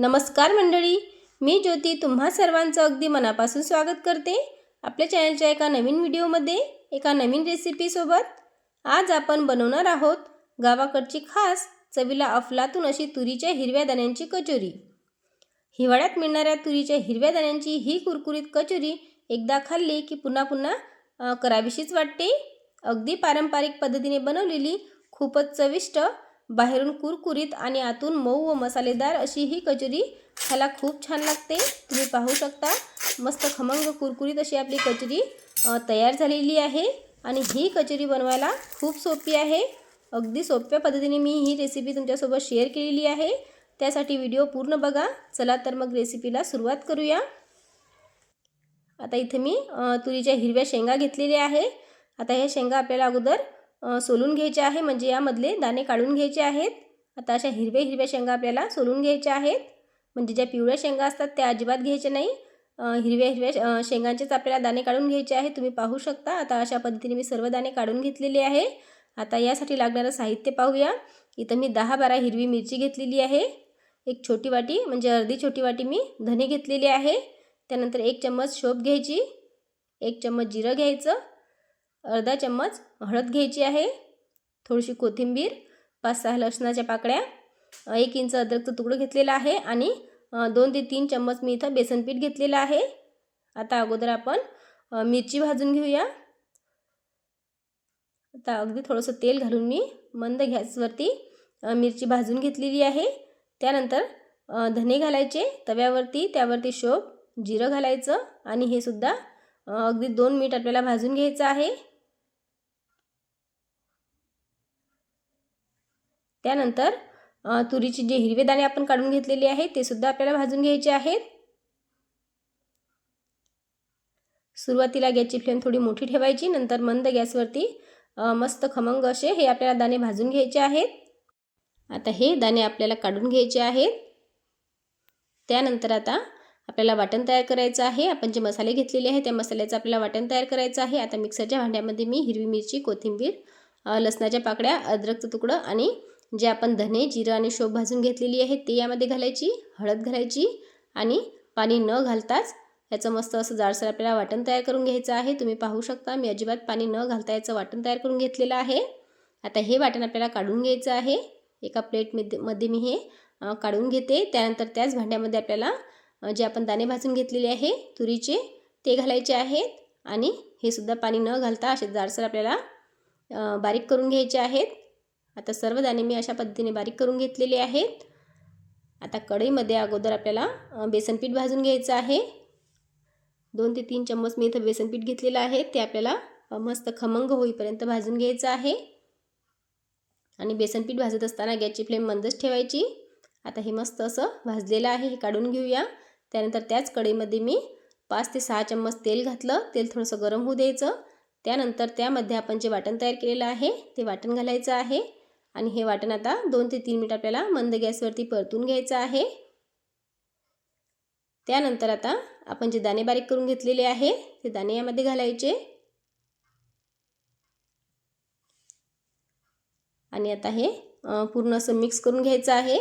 नमस्कार मंडळी मी ज्योती तुम्हा सर्वांचं अगदी मनापासून स्वागत करते. आपल्या चॅनलच्या एका नवीन व्हिडिओमध्ये एका नवीन रेसिपीसोबत आज आपण बनवणार आहोत गावाकडची खास चवीला अफलातून अशी तुरीच्या हिरव्या दाण्यांची कचोरी. हिवाळ्यात मिळणाऱ्या तुरीच्या हिरव्या दाण्यांची ही कुरकुरीत कचोरी एकदा खाल्ली की पुन्हा पुन्हा करावीशीच वाटते. अगदी पारंपरिक पद्धतीने बनवलेली खूपच चविष्ट बाहेरून कुरकुरीत आणि आतून मऊ व मसालेदार अशी ही कचोरी खायला खूप छान लागते. तुम्ही पाहू शकता मस्त खमंग कुरकुरीत अशी आपली कचोरी तयार झालेली आहे. आणि ही कचोरी बनवायला खूप सोपी आहे. अगदी सोप्या पद्धतीने मी ही रेसिपी तुमच्यासोबत शेअर केलेली आहे. त्यासाठी व्हिडिओ पूर्ण बघा. चला तर मग रेसिपीला सुरुवात करूया. आता इथे मी तुरीच्या हिरव्या शेंगा घेतलेल्या आहे. आता ह्या शेंगा आपल्याला अगोदर सोलून घ्यायचे आहे. म्हणजे यामधले दाणे काढून घ्यायचे आहेत. आता अशा हिरव्या हिरव्या शेंगा आपल्याला सोलून घ्यायच्या आहेत. म्हणजे ज्या पिवळ्या शेंगा असतात त्या अजिबात घ्यायच्या नाही. हिरव्या हिरव्या शेंगांचेच आपल्याला दाणे काढून घ्यायचे आहे तुम्ही पाहू शकता. आता अशा पद्धतीने मी सर्व दाणे काढून घेतलेले आहे. आता यासाठी लागणारं साहित्य पाहूया. इथं मी दहा बारा हिरवी मिरची घेतलेली आहे. एक छोटी वाटी म्हणजे अर्धी छोटी वाटी मी धने घेतलेली आहे. त्यानंतर एक चम्मच शोप घ्यायची. एक चम्मच जिरं घ्यायचं. अर्धा चम्मच हळद घ्यायची आहे. थोडीशी कोथिंबीर पाच सहा लसणाच्या पाकळ्या एक इंच अद्रकचं तुकडं घेतलेलं आहे आणि दोन ते तीन चम्मच मी इथं बेसन पीठ घेतलेलं आहे. आता अगोदर आपण मिरची भाजून घेऊया. आता अगदी थोडंसं तेल घालून मी मंद गॅसवरती मिरची भाजून घेतलेली आहे. त्यानंतर धने घालायचे तव्यावरती त्यावरती शोप जिरं घालायचं आणि हे सुद्धा अगदी दोन मिनिट आपल्याला भाजून घ्यायचं आहे. त्यानंतर तुरीची तुरीचे जे हिरवे दाणे आपण काढून घेतलेले आहेत ते सुद्धा आपल्याला भाजून घ्यायचे आहेत. सुरुवातीला गॅसची फ्लेम थोडी मोठी ठेवायची नंतर मंद गॅसवरती मस्त खमंग असे हे आपल्याला दाणे भाजून घ्यायचे आहेत. आता हे दाणे आपल्याला काढून घ्यायचे आहेत. त्यानंतर आता आपल्याला वाटण तयार करायचं आहे. आपण जे मसाले घेतलेले आहे त्या मसाल्याचं आपल्याला वाटण तयार करायचं आहे. आता मिक्सरच्या भांड्यामध्ये मी हिरवी मिरची कोथिंबीर लसणाच्या पाकळ्या अद्रकचं तुकडं आणि जे आपण धने जिरं आणि शोप भाजून घेतलेली आहे ते यामध्ये घालायची हळद घालायची आणि पाणी न घालताच याचं मस्त असं जाडसर आपल्याला वाटण तयार करून घ्यायचं आहे. तुम्ही पाहू शकता मी अजिबात पाणी न घालता याचं वाटण तयार करून घेतलेलं आहे. आता हे वाटण आपल्याला काढून घ्यायचं आहे. एका प्लेटमध्ये मध्ये मी हे काढून घेते. त्यानंतर त्याच भांड्यामध्ये आपल्याला जे आपण दाणे भाजून घेतलेले आहे तुरीचे ते घालायचे आहेत. आणि हे सुद्धा पाणी न घालता असे जाडसर आपल्याला बारीक करून घ्यायचे आहेत. आता सर्व दाणे मी अशा पद्धतीने बारीक करून घेतलेले आहेत. आता कढईमध्ये अगोदर आपल्याला बेसनपीठ भाजून घ्यायचं आहे. दोन ते तीन चम्मच मी इथं बेसनपीठ घेतलेलं आहे. ते आपल्याला मस्त खमंग होईपर्यंत भाजून घ्यायचं आहे. आणि बेसनपीठ भाजत असताना गॅसची फ्लेम मंदच ठेवायची. आता हे मस्त असं भाजलेलं आहे हे काढून घेऊया. त्यानंतर त्याच कढईमध्ये मी पाच ते सहा चम्मच तेल घातलं. तेल थोडंसं गरम होऊ द्यायचं. त्यानंतर त्यामध्ये आपण जे वाटण तयार केलेलं आहे ते वाटण घालायचं आहे. आणि हे वाटण आता दोन ते तीन मिनिट आपल्याला मंद गॅसवरती परतून घ्यायचं आहे. त्यानंतर आता आपण जे दाणे बारीक करून घेतलेले आहे ते दाणे यामध्ये घालायचे. आणि आता हे पूर्ण असं मिक्स करून घ्यायचं आहे.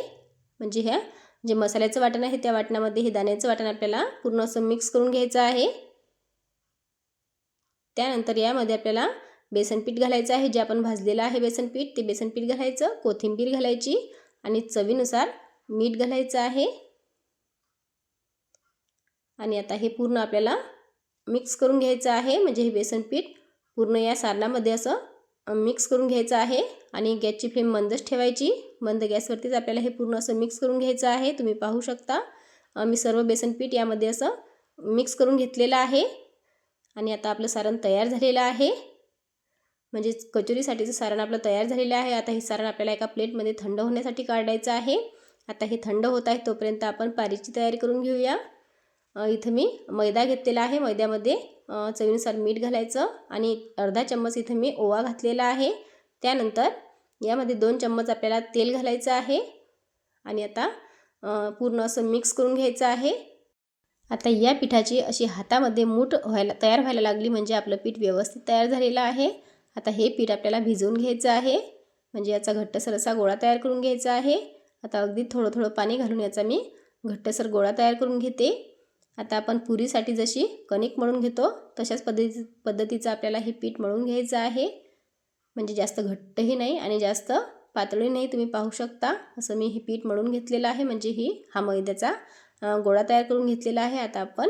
म्हणजे ह्या जे मसाल्याचं वाटण आहे त्या वाटणामध्ये हे दाण्याचं वाटण आपल्याला पूर्ण असं मिक्स करून घ्यायचं आहे. त्यानंतर यामध्ये आपल्याला बेसन पीठ घालायचं आहे जे आपण भाजलेलं आहे बेसन पीठ. ते बेसन पीठ घालायचं कोथिंबीर घालायची आणि चवीनुसार मीठ घालायचं आहे. आणि आता हे पूर्ण आपल्याला मिक्स करून घ्यायचं आहे म्हणजे हे बेसन पीठ पूर्ण या सारणामध्ये असं मिक्स करून घ्यायचं आहे. आणि गॅसची फ्लेम मंदच ठेवायची. मंद गॅसवरतीच आपल्याला हे पूर्ण असं मिक्स करून घ्यायचं आहे. तुम्ही पाहू शकता. मी सर्व बेसन पीठ यामध्ये असं मिक्स करून घेतलेलं आहे. आणि आता आपलं सारण तयार झालेलं आहे. म्हणजेच कचोरीसाठीचं सारण आपलं तयार झालेलं आहे. आता हे सारण आपल्याला एका प्लेटमध्ये थंड होण्यासाठी काढायचं आहे. आता हे थंड होत आहे तोपर्यंत आपण पारीची तयारी करून घेऊया. इथं मी मैदा घेतलेला आहे. मैद्यामध्ये चवीनुसार मीठ घालायचं आणि अर्धा चम्मच इथं मी ओवा घातलेला आहे. त्यानंतर यामध्ये दोन चम्मच आपल्याला तेल घालायचं आहे आणि आता पूर्ण असं मिक्स करून घ्यायचं आहे. आता या पिठाची अशी हातामध्ये मूठ व्हायला तयार व्हायला लागली म्हणजे आपलं पीठ व्यवस्थित तयार झालेलं आहे. आता हे पीठ आपल्याला भिजवून घ्यायचं आहे. म्हणजे याचा घट्टसर असा गोळा तयार करून घ्यायचा आहे. आता अगदी थोडं थोडं पाणी घालून याचा मी घट्टसर गोळा तयार करून घेते. आता आपण पुरीसाठी जशी कणिक मळून घेतो तशाच पद्धती पद्धतीचं आपल्याला हे पीठ मळून घ्यायचं आहे. म्हणजे जास्त घट्टही नाही आणि जास्त पातळी नाही तुम्ही पाहू शकता. असं मी हे पीठ मळून घेतलेलं आहे. म्हणजे ही हा मैद्याचा गोळा तयार करून घेतलेला आहे. आता आपण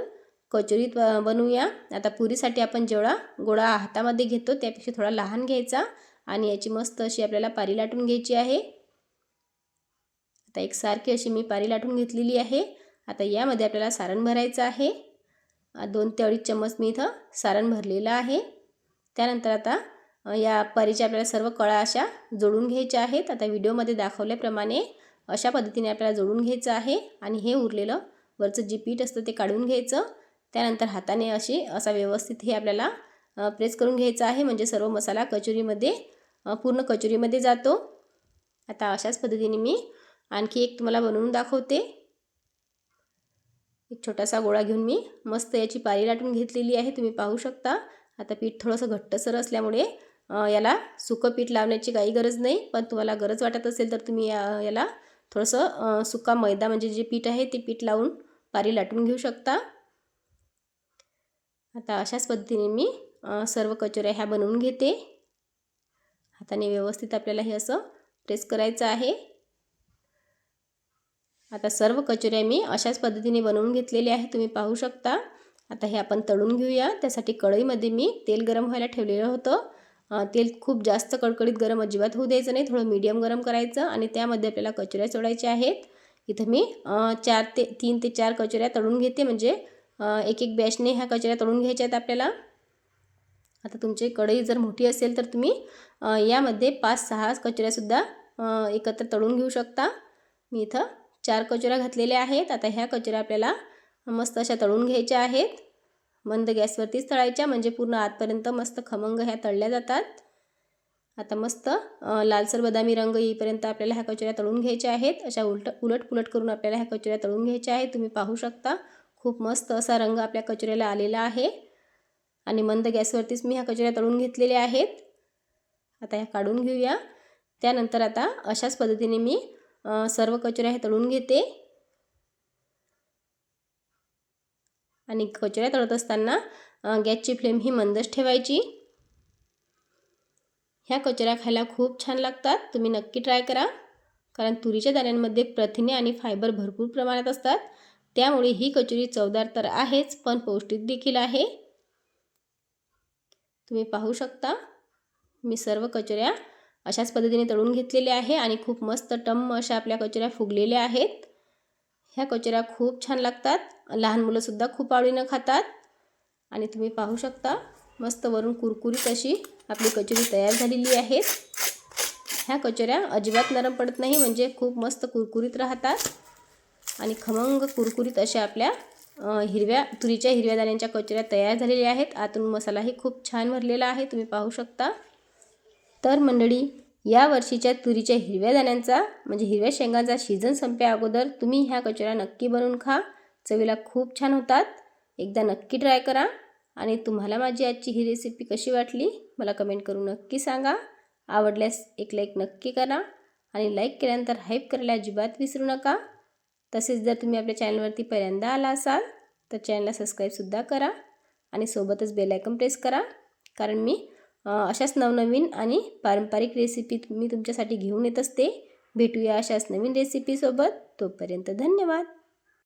कचोरीत बनवूया. आता पुरीसाठी आपण जेवढा गोळा हातामध्ये घेतो त्यापेक्षा थोडा लहान घ्यायचा आणि याची मस्त अशी आपल्याला पारी लाटून घ्यायची आहे. आता एक सारखी अशी मी पारी लाटून घेतलेली आहे. आता यामध्ये आपल्याला सारण भरायचं आहे. दोन ते अडीच चम्मच मी इथं सारण भरलेलं आहे. त्यानंतर आता या परीच्या आपल्याला सर्व कळा अशा जोडून घ्यायच्या आहेत. आता व्हिडिओमध्ये दाखवल्याप्रमाणे अशा पद्धतीने आपल्याला जोडून घ्यायचं आहे आणि हे उरलेलं वरचं जे पीठ असतं ते काढून घ्यायचं. त्यानंतर हाताने अशी असा व्यवस्थित हे आपल्याला प्रेस करून घ्यायचं आहे. म्हणजे सर्व मसाला कचोरीमध्ये पूर्ण कचोरीमध्ये जातो. आता अशाच पद्धतीने मी आणखी एक तुम्हाला बनवून दाखवते. एक छोटासा गोळा घेऊन मी मस्त याची पारी लाटून घेतलेली आहे. तुम्ही पाहू शकता. आता पीठ थोडंसं घट्टसर असल्यामुळे याला सुकं पीठ लावण्याची काही गरज नाही. पण तुम्हाला गरज वाटत असेल तर तुम्ही या याला थोडंसं सुका मैदा म्हणजे जे पीठ आहे ते पीठ लावून पारी लाटून घेऊ शकता. आता अशाच पद्धतीने मी सर्व कचोऱ्या ह्या बनवून घेते. हाताने व्यवस्थित आपल्याला हे असं प्रेस करायचं आहे. आता सर्व कचोऱ्या मी अशाच पद्धतीने बनवून घेतलेल्या आहे तुम्ही पाहू शकता. आता हे आपण तळून घेऊया. त्यासाठी कढईमध्ये मी तेल गरम व्हायला ठेवलेलं होतं. तेल खूप जास्त कडकडीत गरम अजिबात होऊ द्यायचं नाही थोडं मीडियम गरम करायचं आणि त्यामध्ये आपल्याला कचोऱ्या सोडायच्या आहेत. इथं मी चार ते तीन ते चार कचोऱ्या तळून घेते म्हणजे एक एक बॅशने ह्या कचऱ्या तळून घ्यायच्या आहेत आपल्याला. आता तुमची कढई जर मोठी असेल तर तुम्ही यामध्ये पाच सहा कचऱ्यासुद्धा एकत्र तळून घेऊ शकता. मी इथं चार कचोऱ्या घातलेल्या आहेत. आता ह्या कचोऱ्या आपल्याला मस्त अशा तळून घ्यायच्या आहेत. मंद गॅसवरतीच तळायच्या म्हणजे पूर्ण आतपर्यंत मस्त खमंग ह्या तळल्या जातात. आता मस्त लालसर बदामी रंग येईपर्यंत आपल्याला ह्या कचोऱ्या तळून घ्यायच्या आहेत. अशा उलट उलट पुलट करून आपल्याला ह्या कचोऱ्या तळून घ्यायच्या आहेत. तुम्ही पाहू शकता. खूप मस्त असा रंग आपल्या कचोऱ्याला आलेला आहे. आणि मंद गॅसवरतीच मी ह्या कचोऱ्या तळून घेतलेल्या आहेत. आता ह्या काढून घेऊया. त्यानंतर आता अशाच पद्धतीने मी सर्व कचोऱ्या हे तळून घेते. आणि कचोऱ्या तळत असताना गॅसची फ्लेम ही मंदच ठेवायची. ह्या कचोऱ्या खायला खूप छान लागतात. तुम्ही नक्की ट्राय करा. कारण तुरीच्या दाण्यांमध्ये प्रथिने आणि फायबर भरपूर प्रमाणात असतात. त्यामुळे ही कचोरी चवदार तर आहेच पण पौष्टिक देखील आहे. तुम्ही पाहू शकता मी सर्व कचोऱ्या अशाच पद्धतीने तळून घेतलेल्या आहे आणि खूप मस्त टम्म अशा आपल्या कचोऱ्या फुगलेल्या आहेत. ह्या कचोऱ्या खूप छान लागतात. लहान मुलंसुद्धा खूप आवडीनं खातात. आणि तुम्ही पाहू शकता मस्त वरून कुरकुरीत अशी आपली कचोरी तयार झालेली आहे. ह्या कचोऱ्या अजिबात नरम पडत नाही म्हणजे खूप मस्त कुरकुरीत राहतात. आणि खमंग कुरकुरीत अशा आपल्या हिरव्या तुरीच्या हिरव्या दाण्यांच्या कचऱ्या तयार झालेल्या आहेत. आतून मसालाही खूप छान भरलेला आहे तुम्ही पाहू शकता. तर मंडळी या वर्षीच्या तुरीच्या हिरव्या दाण्यांचा म्हणजे हिरव्या शेंगांचा सीझन संपल्या अगोदर तुम्ही ह्या कचऱ्या नक्की बनवून खा. चवीला खूप छान होतात. एकदा नक्की ट्राय करा. आणि तुम्हाला माझी आजची ही रेसिपी कशी वाटली मला कमेंट करून नक्की सांगा. आवडल्यास एक लाईक नक्की करा. आणि लाईक केल्यानंतर हाईप करायला अजिबात विसरू नका. तसेच जर तुम्ही आपल्या चॅनलवरती पहिल्यांदा आला असाल तर चॅनलला सबस्क्राईबसुद्धा करा आणि सोबतच बेलायकन प्रेस करा. कारण मी अशाच नवनवीन आणि पारंपरिक रेसिपी मी तुमच्यासाठी घेऊन येत असते. भेटूया अशाच नवीन रेसिपीसोबत तोपर्यंत धन्यवाद.